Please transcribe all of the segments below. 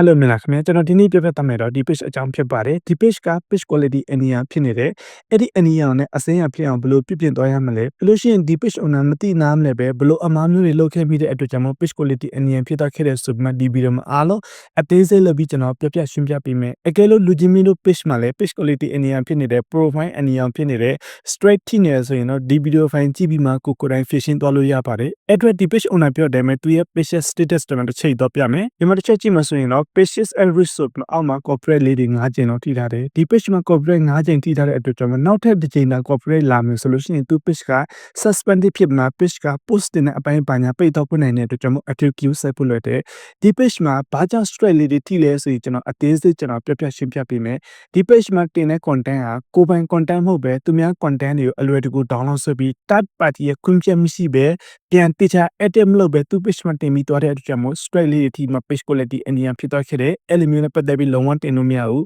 Hello မင်္ဂလာခင်ဗျာကျွန်တော်ဒီနေ့ပြပြသမယ်တော့ဒီ page အကြောင်းဖြစ်ပါတယ်ဒီ page က page quality အနီးအဖြစ်နေတယ်အဲ့ဒီအနီးအနဲ့အစင်းရဖြစ်အောင်ဘယ်လိုပြပြင်သွားရမလဲဘယ်လို့ရှိရင်ဒီ page owner မသိနားမလဲပဲဘယ်လိုအမှားမျိုးတွေလုပ်ခဲ့ပြီးတဲ့အတွက်ကြောင့်မို့ page quality အနီးအဖြစ်သွားခဲ့တဲ့ဆိုပြီးမှဒီ video မှာအားလုံးအသေးစိတ်လုပ်ပြီးကျွန်တော်ပြပြရှင်းပြပေးမယ်အကယ်လို့လူချင်းမင်းတို့ page မှာလည်း page quality အနီးအဖြစ်နေတဲ့ profile အနီးအဖြစ်နေတဲ့ straight ထိနေဆိုရင်တော့ဒီ video file ကြည့်ပြီးမှကိုကိုယ်တိုင် fishing သွားလို့ရပါတယ်အဲ့အတွက်ဒီ page owner ပြောတယ်မယ်သူရဲ့ page status တွေမှာတစ်ချိန်တော့ပြမယ်ဒီမှာတစ်ချက်ကြည့်မှဆိုရင်တော့ pages and resource အောက်မှာ corporate လေးတွေ၅ကျင်တော့ထိထားတယ်ဒီ page မှာ corporate ၅ကျင်ထိထားတဲ့အတွက်ကြောင့်နောက်ထပ်တစ်ချိန်သာ corporate လာမယ်ဆိုလို့ရှိရင်သူ page က suspended ဖြစ်မှာ page က post တင်တဲ့အပိုင်းပါညာပိတ်တော့ဖွင့်နိုင်တဲ့အတွက်ကြောင့် active queue ဆက်ဖို့လွယ်တယ်ဒီ page မှာဘာကြောင့် straight လေးတွေထိလဲဆိုရင်ကျွန်တော်အသေးစိတ်ကျွန်တော်ပြပြရှင်းပြပေးမယ်ဒီ page မှာတင်တဲ့ content ဟာကိုယ်ပိုင် content မဟုတ်ပဲသူများ content တွေကိုအလွယ်တကူ download ဆွဲပြီး third party ရဲ့ခွင့်ပြုမရှိပဲပြန်တိကျ edit မလုပ်ပဲသူ page မှာတင်ပြီးသွားတဲ့အတွက်ကြောင့်မို့ straight လေးတွေထိမှာ page quality အနည်းဖြစ်သွားခဲ့တယ်အဲ့လိုမျိုးနဲ့ပတ်သက်ပြီးလုံးဝတင်လို့မရဘူး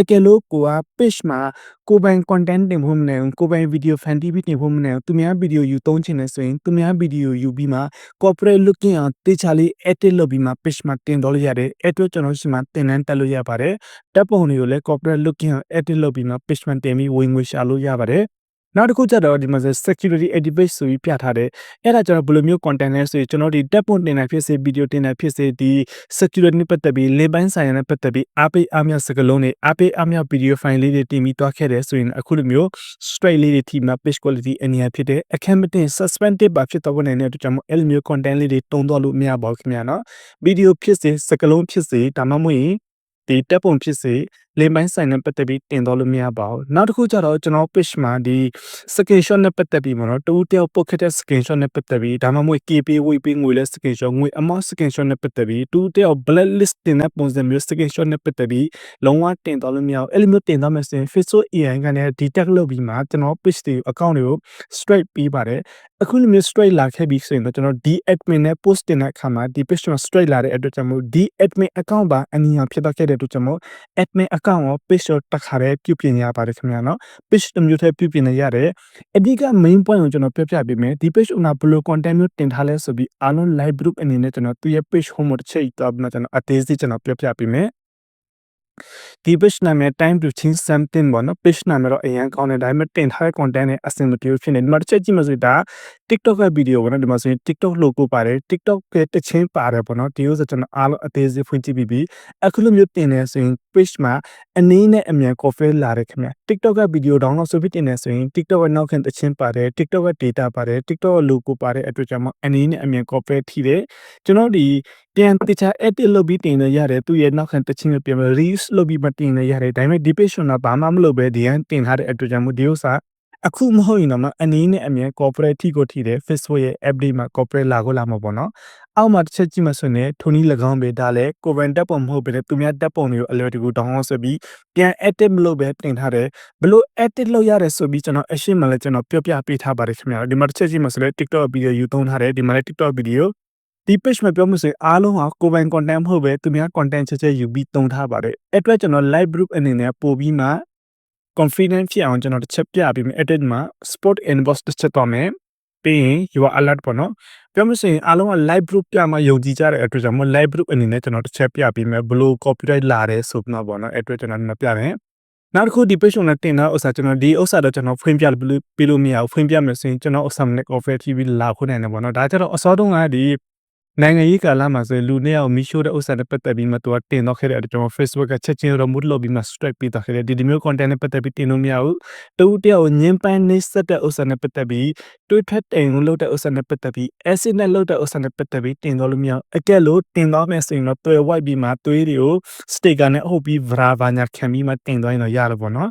အကယ်လို့ကိုက page မှာကိုပိုင် content တင်ဖို့မနေဘူးကိုပိုင် video fan TV တင်ဖို့မနေဘူးသူများ video ယူသုံးချင်တယ်ဆိုရင်သူများ video ယူပြီးမှ corporate looking အောင်တေချာလေး edit လုပ်ပြီးမှ page မှာတင်တော့လို့ရတယ်အဲ့တော့ကျွန်တော်ရှိမှတင်တန်းတက်လို့ရပါတယ်တပ်ပုံတွေကိုလည်း corporate looking အောင် edit လုပ်ပြီးမှ page မှာတင်ပြီးဝင်ငွေရှာလို့ရပါတယ် နောက်တစ်ခုကျတော့ဒီမှာ security edit ဆိုပြီးပြထားတယ်အဲ့ဒါကျတော့ဘယ်လိုမျိုး content လဲဆိုရင်ကျွန်တော်ဒီ tab ပွင့်တင်တာဖြစ်စေ video တင်တာဖြစ်စေဒီ security နဲ့ပတ်သက်ပြီး link ပိုင်းဆိုင်ရာနဲ့ပတ်သက်ပြီးအားပေးအားမြစကလုံးတွေအားပေးအားမြ video file လေးတွေတင်ပြီးတွားခဲ့တယ်ဆိုရင်အခုလိုမျိုး straight လေးတွေထိမှ page quality အနည်းဖြစ်တဲ့အခက်မတင် suspended ပါဖြစ်တော့နိုင်တဲ့အတွက်ကြောင့်အဲ့လိုမျိုး content လေးတွေတုံးတော့လို့မရပါဘူးခင်ဗျာနော် video ဖြစ်စေစကလုံးဖြစ်စေဒါမှမဟုတ်ရင်ဒီတက်ပုံဖြစ်စေ လင်းပိုင်းဆိုင်နဲ့ပတ်သက်ပြီးတင်တော့လို့မရပါဘူးနောက်တစ်ခုကျတော့ကျွန်တော် page မှာဒီ screenshot နဲ့ပတ်သက်ပြီးမနော်တူတယောက်ပုတ်ခတ်တဲ့ screenshot နဲ့ပတ်သက်ပြီးဒါမှမဟုတ် KP ဝေးပြီးငွေလဲ screenshot ငွေ amount screenshot နဲ့ပတ်သက်ပြီးတူတယောက် blacklist တင်တဲ့ပုံစံမျိုး screenshot နဲ့ပတ်သက်ပြီးလုံးဝတင်တော့လို့မရဘူးအဲ့လိုမျိုးတင်တော့မယ်ဆိုရင် Facebook AI ကနေ detect လုပ်ပြီးမှကျွန်တော် page တွေ account တွေကို straight ပေးပါတယ်အခုလိုမျိုး straight လာခဲ့ပြီဆိုရင်တော့ကျွန်တော် d admin နဲ့ post တင်တဲ့အခါမှာဒီ page မှာ straight လာတဲ့အတွက်ကြောင့်မို့ d admin account ပါအနည်းငယ်ဖြစ်တော့ခဲ့တဲ့အတွက်ကြောင့်မို့ admin account ကို page ကိုတစ်ခါတည်းပြုပြင်ရပါတယ်ခင်ဗျာနော် page တစ်မျိုးတည်းပြုပြင်နေရတယ်အဓိက main point ကိုကျွန်တော်ပြောပြပေးမယ်ဒီ page owner ဘယ်လို content မျိုးတင်ထားလဲဆိုပြီးအားလုံး live group အနေနဲ့ကျွန်တော်သူ့ရဲ့ page home ကိုတစ်ချိန်တော့ကျွန်တော်အသေးစိတ်ကျွန်တော်ပြောပြပေးမယ်ဒီ page နာမည် time to change something ပေါ့နော် page နာမည်တော့အရင်ကောင်းတယ်ဒါပေမဲ့တင်ထားတဲ့ content နဲ့အဆင်မပြေဘူးဖြစ်နေဒီမှာတစ်ချက်ကြည့်မှဆိုရင်ဒါ TikTok ရဲ့ video ပေါ့နော်ဒီမှာဆိုရင် TikTok logo ပါတယ် TikTok ရဲ့တချင်းပါတယ်ပေါ့နော်ဒီဥစ္စာကျွန်တော်အားလုံးအသေးစိတ်ဖွင့်ကြည့်ပြီးပြီအခုလိုမျိုးတင်နေဆိုရင် page မှာအနည်းနဲ့အမြန် coffee လာတယ်ခင်ဗျ TikTok ရဲ့ video download ဆိုပြီးတင်နေဆိုရင် TikTok ရဲ့နောက်ခံတချင်းပါတယ် TikTok ရဲ့ data ပါတယ် TikTok ရဲ့ logo ပါတယ်အတွက်ကြောင့်အနည်းနဲ့အမြန် coffee ထိတယ်ကျွန်တော်ဒီပြန်တခြား edit လုပ်ပြီးတင်နေရတယ်သူ့ရဲ့နောက်ခံတချင်းကိုပြန် reuse လုပ်ပြီးမတင်နေရတယ်ဒါပေမဲ့ဒီ page ကဘာမှမလုပ်ပဲဒီဟန်တင်ထားတဲ့အတွက်ကြောင့်မို့ဒီဥစ္စာ အခုမဟုတ်ရင်တော့မအနည်းနဲ့အမြဲ corporate ထိကိုထိတယ် Facebook ရဲ့ app တွေမှာ corporate လာကိုလာမှာပေါ့နော်အောက်မှာတစ်ချက်ကြည့်မှဆိုရင်ထိုနည်း၎င်းပဲဒါလည်းကိုဗန်တက်ပုံမဟုတ်ပဲသူများတက်ပုံတွေကိုအလွယ်တကူ download ဆွဲပြီးပြန် edit မလုပ်ပဲတင်ထားတယ်ဘလို့ edit လုပ်ရတယ်ဆိုပြီးကျွန်တော်အရှင်းမှလည်းကျွန်တော်ပြောပြပေးထားပါတယ်ခင်ဗျာဒီမှာတစ်ချက်ကြည့်မှဆိုရင် TikTok video ယူသုံးထားတယ်ဒီမှာလည်း TikTok video ဒီ page မှာပြောမှုဆိုရင်အားလုံးဟာကိုပိုင် content မဟုတ်ပဲသူများ content ချက်ချက်ယူပြီးတုံထားပါတယ်အဲ့အတွက်ကျွန်တော် live group အနေနဲ့ပို့ပြီးမှ confident ဖြစ်အောင်ကျွန်တော်တစ်ချက်ပြပေးမယ် edit မှာ sport inbox တစ်ချက်တော့မယ်ပြီးရင် you are alert ပေါ့နော်ပြောမစင်အားလုံးက live group ပြမှယုံကြည်ကြတဲ့အတွက်ကြောင့်မ live group အနေနဲ့ကျွန်တော်တစ်ချက်ပြပေးမယ်ဘလို့ copyright လာတယ်ဆိုတော့ပေါ့နော်အဲ့အတွက်ကျွန်တော်လည်းပြမယ်နောက်တစ်ခုဒီ page နဲ့တင်တဲ့ဥစ္စာကျွန်တော်ဒီဥစ္စာတော့ကျွန်တော်ဖွင့်ပြလို့ပြလို့မရဘူးဖွင့်ပြမယ်ဆိုရင်ကျွန်တော်ဥစ္စာနဲ့ offer TV လာခွင့်နိုင်တယ်ပေါ့နော်ဒါကြတော့အစောတုန်းကဒီ နိုင်ငံရေးကာလမှာဆိုလူနှစ်ယောက်မီရှိုးတဲ့ဥစ္စာနဲ့ပတ်သက်ပြီးမှသူကတင်တော့ခဲ့တဲ့အတွက်ကျွန်တော် Facebook ကချက်ချင်း remove လုပ်ပြီးမှ strike ပေးတော့ခဲ့တယ်ဒီဒီမျိုး content နဲ့ပတ်သက်ပြီးတင်လို့မရဘူးတူတယောက်ညင်ပန်းနေဆက်တဲ့ဥစ္စာနဲ့ပတ်သက်ပြီးတွေးဖက်တင်လို့တဲ့ဥစ္စာနဲ့ပတ်သက်ပြီး acid နဲ့လုပ်တဲ့ဥစ္စာနဲ့ပတ်သက်ပြီးတင်တော့လို့မရအကဲလို့တင်တော့မယ်ဆိုရင်တော့တွဲ white ပြီးမှသွေးတွေကို sticker နဲ့အုပ်ပြီး vra ဘာညာခံပြီးမှတင်သွားရင်တော့ရတယ်ပေါ့နော်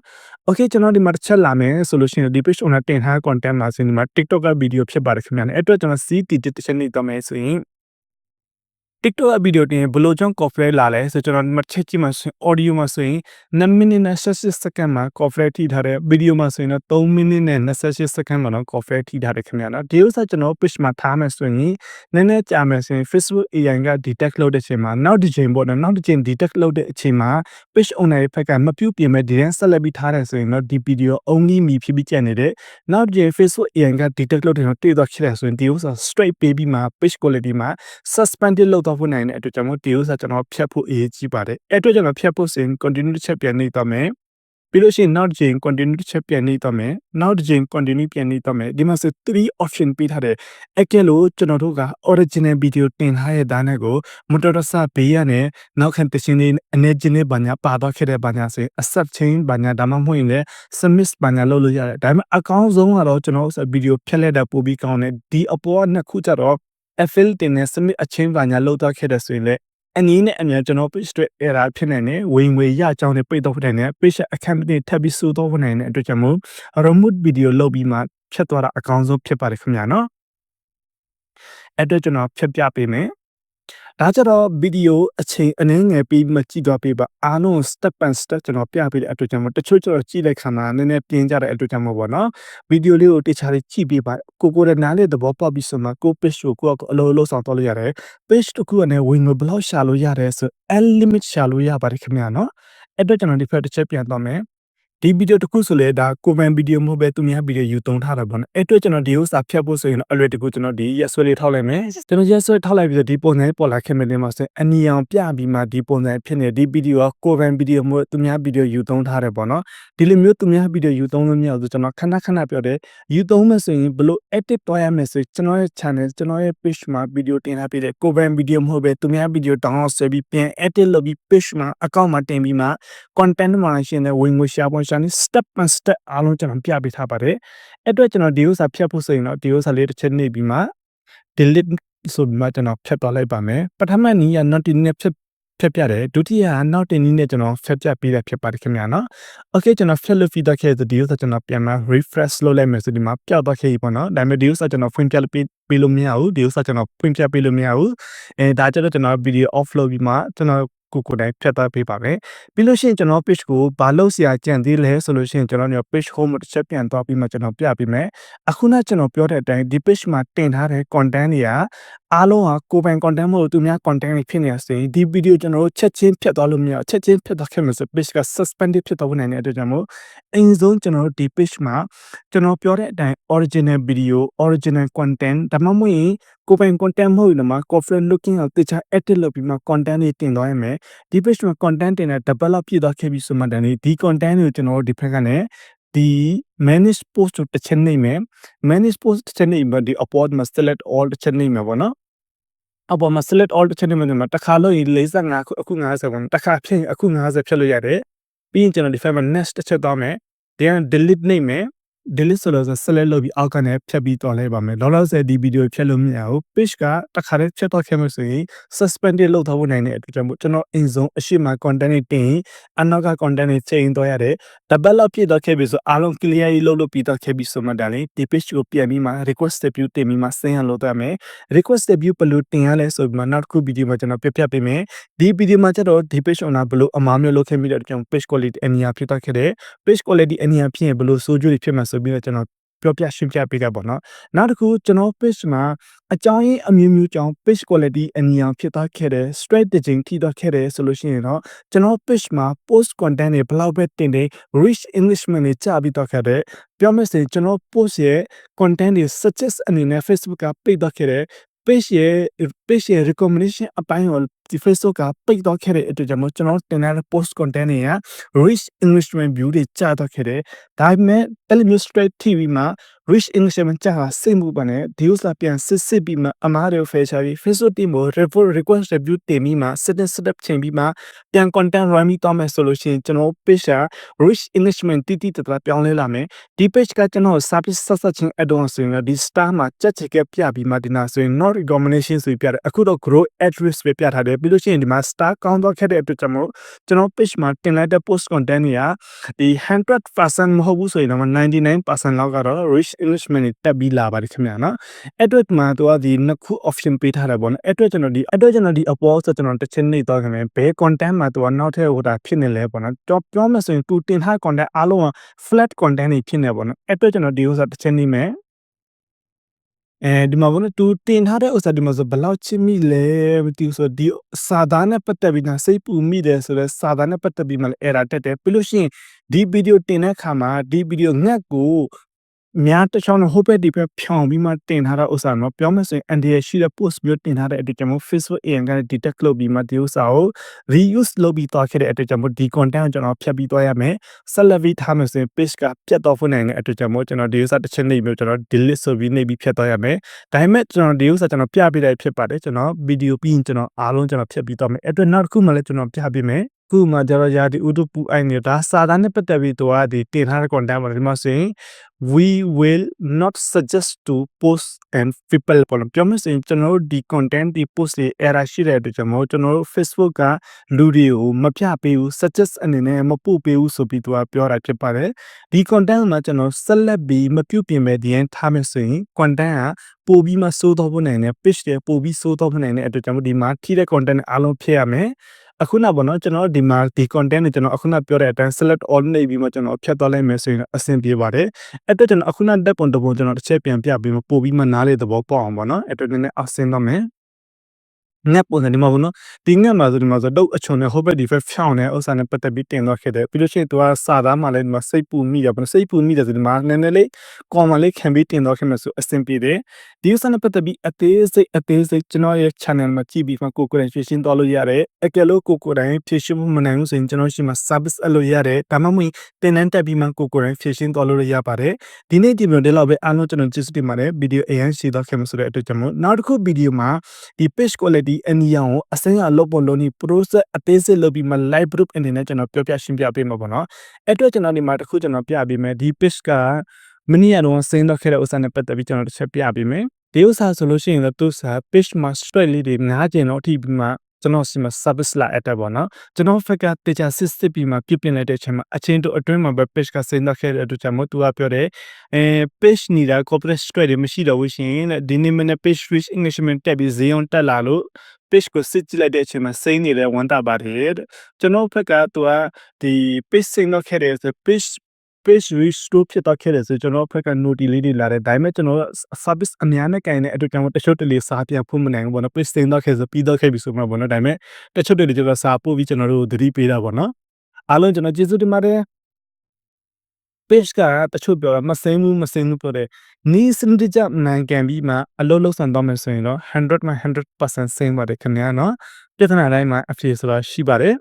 okay ကျွန်တော်ဒီမှာတစ်ချက်လာမယ်ဆိုလို့ရှိရင်ဒီ page owner တင်ထား content မှာဆိုရင်ဒီမှာ TikTok က video ဖြစ်ပါတယ်ခင်ဗျာအဲ့အတွက်ကျွန်တော် CT တစ်ချက်နေတော့မယ်ဆိုရင် TikTok အဗီဒီယိုတင်ဘလို့ကြောင့် copyright လာလဲဆိုကျွန်တော်မချက်ကြည့်မှဆိုရင် audio မှာဆိုရင်2 minute နဲ့16 second မှာ copyright ထိထားတဲ့ video မှာဆိုရင်တော့3 minute နဲ့28 second မှာတော့ copyright ထိထားတယ်ခင်ဗျာနော်ဒီဥစ္စာကျွန်တော် page မှာထားမယ်ဆိုရင်နည်းနည်းကြာမယ်ဆိုရင် Facebook AI က detect လုပ်တဲ့အချိန်မှာနောက်တစ်ချိန်ပေါ့နော်နောက်တစ်ချိန် detect လုပ်တဲ့အချိန်မှာ page owner ရဲ့ဘက်ကမပြုတ်ပြင်မဲ့ဒီတန်းဆက်လက်ပြီးထားတယ်ဆိုရင်တော့ဒီ video only me ဖြစ်ပြီးကျန်နေတဲ့နောက်တစ်ချိန် Facebook AI က detect လုပ်တယ်တော့တည်တော့ဖြစ်တယ်ဆိုရင်ဒီဥစ္စာ straight ပေးပြီးမှ page quality မှာ suspended လုပ်တော့သွားဖို့နိုင်တဲ့အတွက်ကြောင့်မို့ဒီဥစ္စာကျွန်တော်ဖြတ်ဖို့အရေးကြီးပါတယ်အဲ့အတွက်ကျွန်တော်ဖြတ်ဖို့စဉ် continue တစ်ချက်ပြန်နေတော့မယ်ပြီးလို့ရှိရင်နောက်တစ်ချိန် continue တစ်ချက်ပြန်နေတော့မယ်နောက်တစ်ချိန် continue ပြန်နေတော့မယ်ဒီမှာဆို3 option ပေးထားတယ်အကဲလို့ကျွန်တော်တို့က original video တင်ထားတဲ့သားနဲ့ကိုမတော်တဆဘေးရနဲ့နောက်ခံတခြင်းလေးအနေချင်းလေးဘာညာပါတော့ခဲ့တဲ့ဘာညာဆိုရင် accept change ဘာညာဒါမှမဟုတ်ရင်လည်း submit ဘာညာလုပ်လို့ရတယ်ဒါပေမဲ့အကောင်းဆုံးကတော့ကျွန်တော်တို့ဗီဒီယိုဖြတ်လက်တာပို့ပြီးကောင်းတယ်ဒီအပေါ်ကနှစ်ခုကြတော့ affil တင်နဲ့ submit အချင်းဘာညာလုပ်တော့ခဲ့တဲ့ဆိုရင်လည်းအနည်းနဲ့အများကျွန်တော် page တွေ error ဖြစ်နေတယ်ဝင်ငွေရကြောင်းနဲ့ပိတ်တော့နိုင်တယ် page account တွေထပ်ပြီးစိုးတော့နိုင်တဲ့အတွက်ကြောင့်မို့ remote video လုပ်ပြီးမှဖြတ်သွားတာအကောင်းဆုံးဖြစ်ပါတယ်ခင်ဗျာနော်အဲ့တော့ကျွန်တော်ဖြတ်ပြပေးမယ် ဒါကြတော့ဗီဒီယိုအချိန်အနည်းငယ်ပြီးမှကြည့်သွားပေးပါအားလုံး step by step ကျွန်တော်ပြပေးတဲ့အတွက်ကြောင့်မို့တချို့ကျွန်တော်ကြည့်လိုက်ခါမှာနည်းနည်းပြင်းကြတဲ့အတွက်ကြောင့်မို့ပေါ့နော်ဗီဒီယိုလေးကိုတခြားလေးကြည့်ပေးပါကိုကိုရဲ့နားလေးသဘောပေါက်ပြီးဆိုမှကို page ကိုကိုကအလိုလိုဆောင်တော့လို့ရတယ် page တစ်ခုနဲ့ဝင်ငွေဘယ်လောက်ရှာလို့ရတယ်ဆို L limit ရှာလို့ရပါတယ်ခင်ဗျာနော်အဲ့တော့ကျွန်တော်ဒီဖက်တစ်ချက်ပြန်တော့မယ် ဒီဗီဒီယိုတစ်ခုဆိုလဲဒါကိုဗန်ဗီဒီယိုမဟုတ်ပဲသူများဗီဒီယိုယူသုံးထားတာပေါ့နော်အဲ့အတွက်ကျွန်တော်ဒီဥစ္စာဖြတ်ဖို့ဆိုရင်တော့အလွယ်တကူကျွန်တော်ဒီရက်ဆွဲလေးထောက်လိုက်မယ်ကျွန်တော်ရက်ဆွဲထောက်လိုက်ပြီးတော့ဒီပုံစံပေါ်လာခဲ့မယ်ဒီမှာဆိုအနီအောင်ပြပြီးမှဒီပုံစံဖြစ်နေဒီဗီဒီယိုကကိုဗန်ဗီဒီယိုမဟုတ်သူများဗီဒီယိုယူသုံးထားတယ်ပေါ့နော်ဒီလိုမျိုးသူများဗီဒီယိုယူသုံးလို့မရဘူးဆိုကျွန်တော်ခဏခဏပြောတယ်ယူသုံးမယ်ဆိုရင်ဘလို့ edit တွားရမယ်ဆိုကျွန်တော်ရဲ့ channel ကျွန်တော်ရဲ့ page မှာဗီဒီယိုတင်ထားပြီးတဲ့ကိုဗန်ဗီဒီယိုမဟုတ်ပဲသူများဗီဒီယို download ဆွဲပြီးပြန် edit လုပ်ပြီး page မှာ account မှာတင်ပြီးမှ content မှာရှင်တဲ့ဝင်ငွေရှာပေါ်ရှာနေ step by step အားလုံးကျွန်တော်ပြပေးထားပါတယ်အဲ့အတွက်ကျွန်တော်ဒီဥစ္စာဖြတ်ဖို့ဆိုရင်တော့ဒီဥစ္စာလေးတစ်ချက်နေပြီးမှ delete ဆိုပြီးမှကျွန်တော်ဖြတ်သွားလိုက်ပါမယ်ပထမနည်းက not နဲ့ဖြတ်ဖြတ်ပြတယ်ဒုတိယကနောက်တင်နည်းနဲ့ကျွန်တော်ဖြတ်ပြပေးတယ်ဖြစ်ပါတယ်ခင်ဗျာနော် okay ကျွန်တော်ဖြတ်လို့ပြီးတော့ခဲ့တဲ့ဒီဥစ္စာကျွန်တော်ပြန်မှ refresh လုပ်လိုက်မယ်ဆိုဒီမှာပျောက်သွားခဲ့ပြီပေါ့နော်ဒါပေမဲ့ဒီဥစ္စာကျွန်တော်ဖွင့်ပြပေးပေးလို့မရဘူးဒီဥစ္စာကျွန်တော်ဖွင့်ပြပေးလို့မရဘူးအဲဒါကြတော့ကျွန်တော် video off လုပ်ပြီးမှကျွန်တော် ကိုကိုယ်တိုင်ဖြတ်သားပေးပါမယ်ပြီးလို့ရှိရင်ကျွန်တော် page ကိုဘာလို့ဆရာကြံသေးလဲဆိုလို့ရှိရင်ကျွန်တော်ည page home တစ်ချက်ပြန်သွားပြီးမှကျွန်တော်ပြပေးမယ်အခုနကကျွန်တော်ပြောတဲ့အတိုင်းဒီ page မှာတင်ထားတဲ့ content တွေက အားလုံးဟာကိုယ်ပိုင် content မဟုတ်သူများ content တွေဖြစ်နေရစေဒီ video ကျွန်တော်တို့ချက်ချင်းဖြတ်သွားလို့မရချက်ချင်းဖြတ်သွားခဲ့မှာဆို page က suspended ဖြစ်သွားနိုင်တဲ့အတွက်ကြောင့်မို့အရင်ဆုံးကျွန်တော်တို့ဒီ page မှာကျွန်တော်ပြောတဲ့အတိုင်း original video original content ဒါမှမဟုတ်ရင်ကိုယ်ပိုင် content မဟုတ်ရင်တော့ confident looking ကိုတခြား edit လုပ်ပြီးမှ content တွေတင်သွားရမယ်ဒီ page မှာ content တင်တဲ့ develop ပြည့်သွားခဲ့ပြီဆိုမှတည်းဒီ content တွေကိုကျွန်တော်တို့ဒီဖက်ကနဲ့ဒီ manage post ကိုတစ်ချက်နေမယ် manage post တစ်ချက်နေမှာဒီ upload မှာ select all တစ်ချက်နေမှာပေါ့နော် အပေါ်မှာ select all တစ်ချက်နေမှာတစ်ခါလို့45ခုအခု50ပေါ့တစ်ခါဖြစ်ရင်အခု50ဖြတ်လို့ရတယ်ပြီးရင်ကျွန်တော်ဒီ file မှာ next တစ်ချက်သွားမယ်ဒီက delete နေမယ် delete ဆိုလို့ဆို select လုပ်ပြီးအောက်ကနေဖြတ်ပြီးတော့လိုက်ပါမယ်လောလောဆယ်ဒီဗီဒီယိုဖြတ်လို့မရဘူး page ကတစ်ခါတည်းဖြတ်တော့ခဲ့မှဆိုရင် suspended လုပ်ထားဖို့နိုင်တဲ့အတွက်ကြောင့်မို့ကျွန်တော်အင်ဆုံးအရှိမ content တွေတင်အနောက်က content တွေချိန်တော့ရတယ် develop ပြတော့ခဲ့ပြီဆိုအားလုံး clear ရေးလုပ်လို့ပြီးတော့ခဲ့ပြီဆိုမှဒါလေဒီ page ကိုပြန်ပြီးမှ request view တင်ပြီးမှ send ရလို့တော့မယ် request view ဘယ်လိုတင်ရလဲဆိုပြီးမှနောက်တစ်ခုဗီဒီယိုမှာကျွန်တော်ပြပြပေးမယ်ဒီဗီဒီယိုမှာကျတော့ဒီ page owner ဘယ်လိုအမှားမျိုးလုပ်ခဲ့မိတဲ့ကြောင့် page quality အများဖြစ်တော့ခဲ့တဲ့ page quality အများဖြစ်ရင်ဘယ်လိုစိုးကျိုးတွေဖြစ်မှာဆိုပြီးတော့ကျွန်တော်ပြောပြရှင်းပြပေးတာပေါ့နော်နောက်တစ်ခုကျွန်တော် page မှာအကြောင်းရင်းအမျိုးမျိုးကြောင့် page quality အများဖြစ်သွားခဲ့တဲ့ strategy ထိသွားခဲ့တဲ့ဆိုလို့ရှိရင်တော့ကျွန်တော် page မှာ post content တွေဘယ်လောက်ပဲတင်တယ် rich englishman တွေကြာပြီးတော့ခဲ့တဲ့ပြောမယ်ဆိုရင်ကျွန်တော် post ရဲ့ content တွေ suggest အနေနဲ့ Facebook ကပိတ်တော့ခဲ့တဲ့ page ရဲ့ page ရဲ့ recommendation အပိုင်းကိုဒီ Facebook ကပိတ်တော့ခဲ့တဲ့အတွက်ကြောင့်မို့ကျွန်တော်တင်တဲ့ post content တွေက rich englishman view တွေကြာတော့ခဲ့တယ်ဒါပေမဲ့ Telemustrate TV မှာ rich englishman ကြာတာစိတ်မှုပါနဲ့ဒီဥစ္စာပြန်စစ်စစ်ပြီးမှအမားတွေကို feature ပြီး Facebook team ကို report request review တင်ပြီးမှ setting setup ချိန်ပြီးမှပြန် content run ပြီးတော့မယ်ဆိုလို့ရှိရင်ကျွန်တော် page က rich englishman တိတိတတ်ပြောင်းလဲလာမယ်ဒီ page ကကျွန်တော် service ဆက်ဆက်ချင်း add on ဆိုရင်ဒီ star မှာကြက်ချက်ကပြပြီးမှဒီနာဆိုရင် not recommendation ဆိုပြတယ်အခုတော့ grow address ပဲပြထားတယ်ပြီးလို့ရှိရင်ဒီမှာ star ကောင်းတော့ခဲ့တဲ့အတွက်ကြောင့်မို့ကျွန်တော် page မှာတင်လိုက်တဲ့ post content တွေကဒီ100%မဟုတ်ဘူးဆိုရင်တော့99%လောက်ကတော့ rich englishman တွေတက်ပြီးလာပါတယ်ခင်ဗျာနော်အဲ့အတွက်မှာသူကဒီနှစ်ခု option ပေးထားတယ်ပေါ့နော်အဲ့အတွက်ကျွန်တော်ဒီအဲ့အတွက်ကျွန်တော်ဒီအပေါ်ဆိုကျွန်တော်တစ်ချက်နေတော့ခင်ဗျဘယ် content မှာသူကနောက်ထပ်ဟိုတာဖြစ်နေလဲပေါ့နော်တော့ပြောမယ်ဆိုရင်သူတင်ထား content အားလုံးက flat content တွေဖြစ်နေပေါ့နော်အဲ့အတွက်ကျွန်တော်ဒီဥစ္စာတစ်ချက်နေမယ်အဲဒီမှာဘုန်းတူတင်ထားတဲ့ဥစ္စာဒီမှာဆိုဘယ်လောက်ချစ်မိလဲမသိဘူးဆိုဒီစာသားနဲ့ပတ်သက်ပြီးနာစိတ်ပူမိတယ်ဆိုတော့စာသားနဲ့ပတ်သက်ပြီးမှလည်း error တက်တယ်ပြီးလို့ရှိရင်ဒီဗီဒီယိုတင်တဲ့အခါမှာဒီဗီဒီယိုငှက်ကို များတစ်ချောင်းဟိုဘက်ဒီဘက်ဖြောင်းပြီးမှတင်ထားတဲ့ဥစ္စာနော်ပြောမယ်ဆိုရင် NDA ရှိတဲ့ post မျိုးတင်ထားတဲ့အတွက်ကြောင့်မို့ Facebook AM ကနေ detect လုပ်ပြီးမှဒီဥစ္စာကို reuse လုပ်ပြီးသွားခဲ့တဲ့အတွက်ကြောင့်မို့ဒီ content ကိုကျွန်တော်ဖျက်ပြီးသွားရမယ်ဆက်လက်ပြီးထားမယ်ဆိုရင် page ကပြတ်တော့ဖို့နိုင်တဲ့အတွက်ကြောင့်မို့ကျွန်တော်ဒီဥစ္စာတစ်ချက်နေပြီးကျွန်တော် delete ဆိုပြီးနေပြီးဖျက်သွားရမယ်ဒါပေမဲ့ကျွန်တော်ဒီဥစ္စာကျွန်တော်ပြပြလိုက်ဖြစ်ပါတယ်ကျွန်တော် video ပြီးရင်ကျွန်တော်အားလုံးကျွန်တော်ဖျက်ပြီးသွားမယ်အဲ့အတွက်နောက်တစ်ခုမှလည်းကျွန်တော်ပြပေးမယ် ခုမှကျတော့ရာဒီဥတုပူအိုင်နေတာစာသားနဲ့ပတ်သက်ပြီးတော့ဒီတင်ထားတဲ့ content ပါဒီမှာဆိုရင် we will not suggest to post and people ပေါ်လို့ပြောမယ်ဆိုရင်ကျွန်တော်တို့ဒီ content ဒီ post တွေ error ရှိတဲ့အတွက်ကျွန်တော်တို့ကျွန်တော်တို့ Facebook ကလူတွေကိုမပြပေးဘူး suggest အနေနဲ့မပို့ပေးဘူးဆိုပြီးသူကပြောတာဖြစ်ပါတယ်ဒီ content မှာကျွန်တော်ဆက်လက်ပြီးမပြုတ်ပြင်မဲ့ဒီရင်ထားမယ်ဆိုရင် content ကပို့ပြီးမှစိုးတော့ဖို့နိုင်တယ် page တွေပို့ပြီးစိုးတော့ဖို့နိုင်တဲ့အတွက်ကျွန်တော်ဒီမှာထိတဲ့ content အားလုံးဖြည့်ရမယ် အခုနပေါ့နော်ကျွန်တော်ဒီမှာဒီ content တွေကျွန်တော်အခုနပြောတဲ့အတိုင်း select all နေပြီးမှကျွန်တော်ဖြတ်သွားလိုက်မယ်ဆိုရင်အဆင်ပြေပါတယ်အဲ့တော့ကျွန်တော်အခုနတက်ပုံတပုံကျွန်တော်တစ်ချက်ပြန်ပြပြီးမှပို့ပြီးမှနားလေသဘောပေါက်အောင်ပေါ့နော်အဲ့တော့နည်းနည်းအဆင်တော့မယ် ငက်ပုံစံဒီမှာဘောနော်ဒီငက်မှာဆိုဒီမှာဆိုတော့အချုံနဲ့ဟိုဘက်ဒီဖက်ဖြောင်းနေဥစ္စာနဲ့ပတ်သက်ပြီးတင်တော့ခဲ့တယ်ပြီးလို့ရှိရင်သူကစာသားမှလည်းဒီမှာစိတ်ပူမိရပါစိတ်ပူမိတယ်ဆိုဒီမှာနည်းနည်းလေးကော်မန်လေးခံပြီးတင်တော့ခဲ့မယ်ဆိုအဆင်ပြေတယ်ဒီဥစ္စာနဲ့ပတ်သက်ပြီးအသေးစိတ်အသေးစိတ်ကျွန်တော်ရဲ့ channel မှာကြည့်ပြီးမှကိုကိုယ်တိုင်ဖြည့်ရှင်းသွားလို့ရတယ်အကယ်လို့ကိုကိုယ်တိုင်ဖြည့်ရှင်းမနိုင်ဘူးဆိုရင်ကျွန်တော်ရှိမှာ service အလို့ရတယ်ဒါမှမဟုတ်တင်နန်းတက်ပြီးမှကိုကိုယ်တိုင်ဖြည့်ရှင်းသွားလို့ရပါတယ်ဒီနေ့ဒီမျိုးဒီလောက်ပဲအားလုံးကျွန်တော်ကျေးဇူးတင်ပါတယ်ဗီဒီယိုအရင်ရှင်းသွားခဲ့မှာဆိုတဲ့အတွက်ကြောင့်မို့နောက်တစ်ခုဗီဒီယိုမှာဒီ page quality အနီရောင်ကိုအစင်းအလုပ်ပေါ်လုံးဒီ process အသေးစိတ်လုပ်ပြီးမှ live group အနေနဲ့ကျွန်တော်ပြောပြရှင်းပြပေးမှာပေါ့နော်အဲ့တော့ကျွန်တော်ဒီမှာတစ်ခုကျွန်တော်ပြပေးမယ်ဒီ page ကမနေ့ကတော့စင်းတော့ခဲ့တဲ့ဥစ္စာနဲ့ပတ်သက်ပြီးကျွန်တော်တစ်ချက်ပြပေးမယ်ဒီဥစ္စာဆိုလို့ရှိရင်တော့သူစာ page မှာ straight လေးတွေငားကျင်တော့အထိပြီးမှ ကျွန်တော်စီမှာ service လာအပ်တယ်ပေါ့နော်ကျွန်တော်ဖက်ကတေချာစစ်စစ်ပြီးမှပြပြင်လိုက်တဲ့အချိန်မှာအချင်းတို့အတွင်းမှာပဲ page ကစင်းတော့ခဲ့တဲ့အတွက်ကြောင့်မို့သူကပြောတယ်အဲ page နေတာ corporate straight တွေမရှိတော့ဘူးရှင်တဲ့ဒီနေ့မနေ့ page switch englishman တက်ပြီးဈေးအောင်တက်လာလို့ page ကိုစစ်ကြည့်လိုက်တဲ့အချိန်မှာစိမ့်နေတဲ့ဝန်တာပါတယ်တဲ့ကျွန်တော်ဘက်ကသူကဒီ page စိမ့်တော့ခဲ့တယ်ဆို page page restore ဖြစ်တော့ခဲ့တယ်ဆိုကျွန်တော်ဘက်က note လေးတွေလာတယ်ဒါပေမဲ့ကျွန်တော် service အများနဲ့ကင်တဲ့အတွက်ကြောင့်တချို့တလေစားပြန်ဖွင့်မနိုင်ဘူးပေါ့နော် page စိမ့်တော့ခဲ့ဆိုပြီးတော့ခဲ့ပြီဆိုမှပေါ့နော်ဒါပေမဲ့တချို့တလေကျွန်တော်စာပို့ပြီးကျွန်တော်တို့သတိပေးတာပေါ့နော်အားလုံးကျွန်တော်ကျေးဇူးတင်ပါတယ် page ကတချို့ပြောတာမစိမ့်ဘူးမစိမ့်ဘူးပြောတယ်နီးစနစ်တကျနိုင်ကန်ပြီးမှအလုပ်လုပ်ဆောင်တော့မယ်ဆိုရင်တော့100မှာ100%စိမ့်ပါတယ်ခင်ဗျာနော်ပြဿနာတိုင်းမှာအဖြေဆိုတာရှိပါတယ်